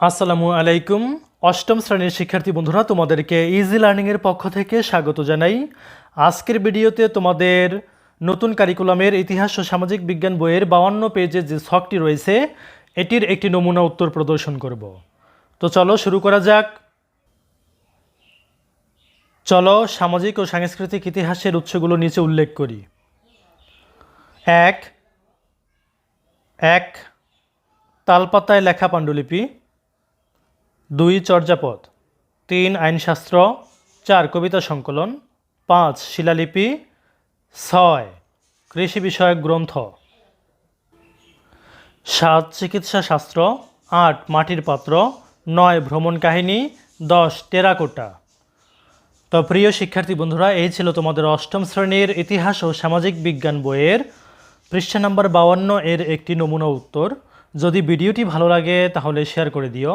আসসালামু আলাইকুম। অষ্টম শ্রেণির শিক্ষার্থী বন্ধুরা, তোমাদেরকে ইজি লার্নিংয়ের পক্ষ থেকে স্বাগত জানাই। আজকের ভিডিওতে তোমাদের নতুন কারিকুলামের ইতিহাস ও সামাজিক বিজ্ঞান বইয়ের বাউান্ন পেজে যে ছকটি রয়েছে, এটির একটি নমুনা উত্তর প্রদর্শন করব। তো চলো শুরু করা যাক। চলো সামাজিক ও সাংস্কৃতিক ইতিহাসের উৎসগুলো নিচে উল্লেখ করি। এক এক, তালপাতায় লেখা পাণ্ডুলিপি। দুই চর্যাপদ, তিন আইনশাস্ত্র, চার কবিতা সংকলন, পাঁচ শিলালিপি, ছয় কৃষি বিষয়ক গ্রন্থ। সাত চিকিৎসা শাস্ত্র, আট মাটির পাত্র, নয় ভ্রমণ কাহিনী, দশ টেরাকোটা তো প্রিয় শিক্ষার্থী বন্ধুরা, এই ছিল তোমাদের অষ্টম শ্রেণির ইতিহাস ও সামাজিক বিজ্ঞান বইয়ের পৃষ্ঠা নাম্বার বাউান্ন এর একটি নমুনা উত্তর। যদি ভিডিওটি ভালো লাগে, তাহলে শেয়ার করে দিও।